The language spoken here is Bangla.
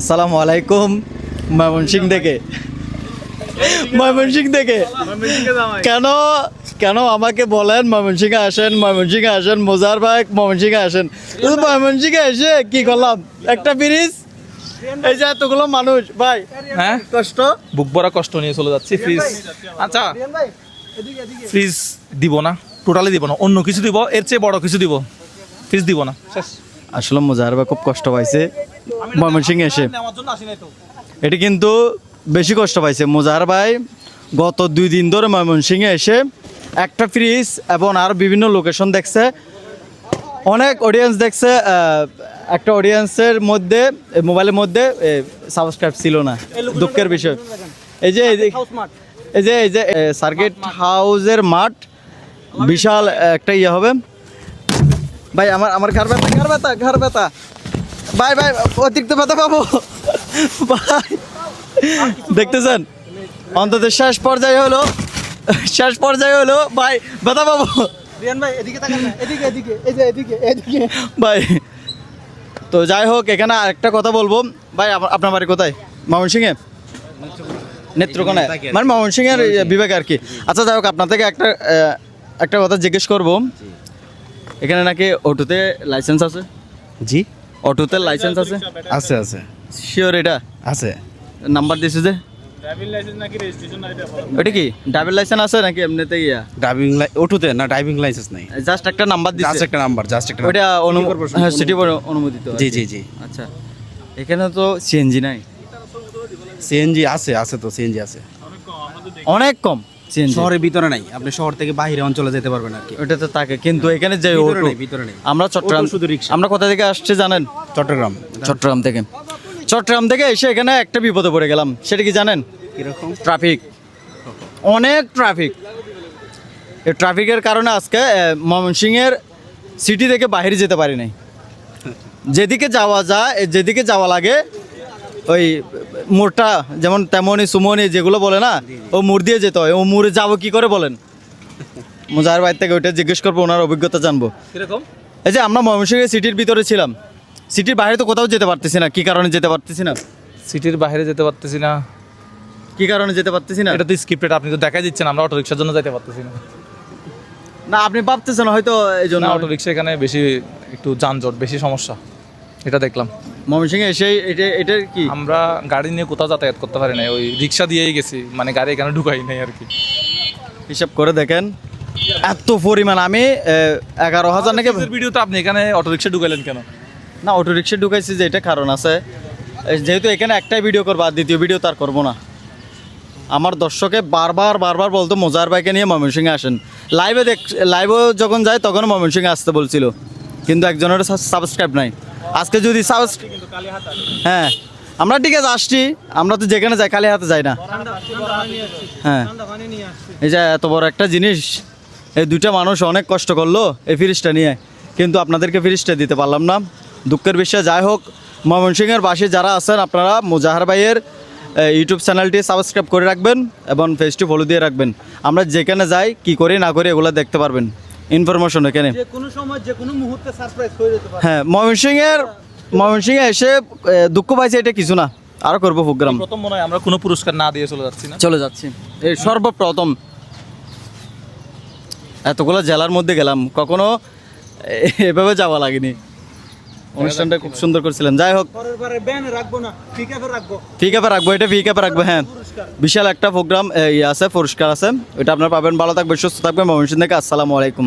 আসসালামু আলাইকুম ময়মনসিং থেকে। ময়মনসিং থেকে। কেন কেন আমাকে বলেন ময়মনসিংহে আসেন ময়মনসিংহে আসেন মোজার ভাই ময়মনসিংহে আসেন। ময়মনসিংহে এসে কি করলাম? একটা ব্রিজ এই যে এতগুলো মানুষ ভাই হ্যাঁ? কষ্ট? বুক ভরা কষ্ট নিয়ে চলে যাচ্ছি ফ্রিজ। আচ্ছা। ফ্রিজ দিব না টোটালি দিব না অন্য কিছু দিব এর চেয়ে বড় কিছু দিব। ফ্রিজ দিব না। আসলে মোজাহার ভাই খুব কষ্ট পাইছে। ময়মনসিংহে এসে। এটি কিন্তু বেশি কষ্ট পাইছে। মোজাহার ভাই গত দুই দিন ধরে ময়মনসিংহে এসে একটা ফ্রিজ এবং আর বিভিন্ন লোকেশন দেখছে। অনেক অডিয়েন্স দেখছে একটা অডিয়েন্সের মধ্যে মোবাইলের মধ্যে সাবস্ক্রাইব ছিল না। দুঃখের বিষয়। এই যে এই যে- এই যে এই যে সার্কিট হাউসের মাঠ বিশাল একটা ইয়ে হবে। ভাই আমার আমার ঘর ব্যথা ঘর ব্যথা ঘর ব্যথা। ভাই ভাই অতিরিক্ত ব্যথা পাবো। ভাই দেখতেছেন? অন্তত শেষ পর্যায়ে হলো শেষ পর্যায়ে হলো ভাই ব্যথা পাবো। ভাই এদিকে তাকান না। এদিকে এদিকে এই যে এদিকে এদিকে। ভাই তো যাই হোক এখানে আরেকটা কথা বলব। ভাই আপ- আপনার বাড়ি কোথায়? ময়মনসিংহে? নেত্রকোনায়। মানে ময়মনসিংহের বিবেক আর কি। আচ্ছা যাই হোক আপনার থেকে একটা একটা কথা জিজ্ঞেস করব। এখানে নাকি অটোতে লাইসেন্স আছে? জি। অটোতে লাইসেন্স আছে? আছে আছে। শিওর এটা? আছে। নাম্বার দিয়েছে যে? ওটা কি? ড্রাইভিং লাইসেন্স আছে নাকি এমনিতে ইয়া? ড্রাইভিং ওটুতে না ড্রাইভিং লাইসেন্স নাই। জাস্ট একটা নাম্বার জাস্ট দিচ্ছে একটা নাম্বার জাস্ট একটা ওটা অনু- হ্যাঁ সিটি অনুমোদিত জি জি জি। আচ্ছা। এখানে তো সিএনজি নাই? সিএনজি আছে আছে তো সিএনজি আছে। অনেক কম? শহরের ভিতরে নাই আপনি শহর থেকে বাইরে অঞ্চলে যেতে পারবেন আর কি। ওটা তো থাকে কিন্তু এখানে যে অটো ভিতরে নেই। আমরা চট্টগ্রাম শুধু রিক্সা। আমরা কোথা থেকে আসছে জানেন? চট্টগ্রাম। চট্টগ্রাম থেকে। চট্টগ্রাম থেকে এসে এখানে একটা বিপদে পড়ে গেলাম। সেটা কি জানেন? কীরকম? ট্রাফিক। অনেক ট্রাফিক। এই ট্রাফিকের কারণে আজকে আহ, ময়মনসিংহের সিটি থেকে বাইরে যেতে পারি নাই। যেদিকে যাওয়া যায় যেদিকে যাওয়া লাগে ওই মোড়টা যেমন তেমনই সুমনি যেগুলো বলে না ও মুড় দিয়ে যেতে হয় ও মুড়ে যাব কি করে বলেন? মুজাহের বাড়ি থেকে ওইটা জিজ্ঞেস করব ওনার অভিজ্ঞতা জানব। কীরকম? এই যে আমরা ময়মনসিংহের সিটির ভিতরে ছিলাম সিটির বাইরে তো কোথাও যেতে পারতেছি না কি কারণে যেতে পারতেছি না? সিটির বাইরে যেতে পারতেছি না। কি কারণে যেতে পারতেছি না? এটা তো স্ক্রিপ্টেড আপনি তো দেখাই দিচ্ছেন আমরা অটো রিক্সার জন্য যেতে পারতেছি না। না আপনি ভাবতেছেন হয়তো এই জন্য। অটো রিক্সা এখানে বেশি একটু যানজট বেশি সমস্যা। এটা দেখলাম। ময়মনসিংহে এসে এটা এটার কি? আমরা গাড়ি নিয়ে কোথাও যাতায়াত করতে পারি না ওই রিক্সা দিয়েই গেছি মানে গাড়ি এখানে ঢুকাই নাই আর কি। হিসাব করে দেখেন এত পরিমাণ আমি এগারো হাজার নাকি ভিডিও তো আপনি এখানে অটো রিক্সা ঢুকাইলেন কেন? না অটো রিক্সা ঢুকাইছি যে এটা কারণ আছে। যেহেতু এখানে একটাই ভিডিও করব আর দ্বিতীয় ভিডিও তার করব না। আমার দর্শকে বারবার বারবার বলতো মোজার বাইকে নিয়ে ময়মনসিংহে আসেন। লাইভে দেখ লাইভেও যখন যায় তখন ময়মনসিংহে আসতে বলছিল। কিন্তু একজনের সাবস্ক্রাইব নাই। আজকে যদি সাবস্ক্রাইব হ্যাঁ আমরা ঠিক আছে, আসছি। আমরা তো যেখানে যাই খালি হাতে যাই না। হ্যাঁ। এই যে এত বড় একটা জিনিস, এই দুইটা মানুষ অনেক কষ্ট করল এই ফ্রিজটা নিয়ে। কিন্তু আপনাদেরকে ফ্রিজটা দিতে পারলাম না। দুঃখের বিষয়, যাই হোক, ময়মনসিংহের বাসে যারা আছেন, আপনারা মুজাহার ভাইয়ের ইউটিউব চ্যানেলটি সাবস্ক্রাইব করে রাখবেন এবং ফেসটি ফলো দিয়ে রাখবেন। আমরা যেখানে যাই, কি করি না করি এগুলো দেখতে পারবেন। ইনফরমেশন এখানে। যে কোনো সময় যে কোনো মুহূর্তে সারপ্রাইজ হয়ে যেতে পারে। হ্যাঁ ময়মনসিংহের ময়মনসিংহে এসে দুঃখ পাইছে এটা কিছু না। আরও করব প্রোগ্রাম প্রথম মনে হয় আমরা কোনো পুরস্কার না দিয়ে চলে যাচ্ছি না? চলে যাচ্ছি। এই সর্বপ্রথম। এতগুলো জেলার মধ্যে গেলাম। কখনো এভাবে যাওয়া লাগেনি। অনুষ্ঠানটা খুব সুন্দর করেছিলেন। যাই হোক পরের বারে রাখব এটা ফি ক্যাপে রাখব হ্যাঁ। বিশাল একটা প্রোগ্রাম ইয়ে আছে পুরস্কার আছে ওইটা আপনারা পাবেন। ভালো থাকবেন সুস্থ থাকবেন। ময়মনসিং থেকে আসসালামু আলাইকুম।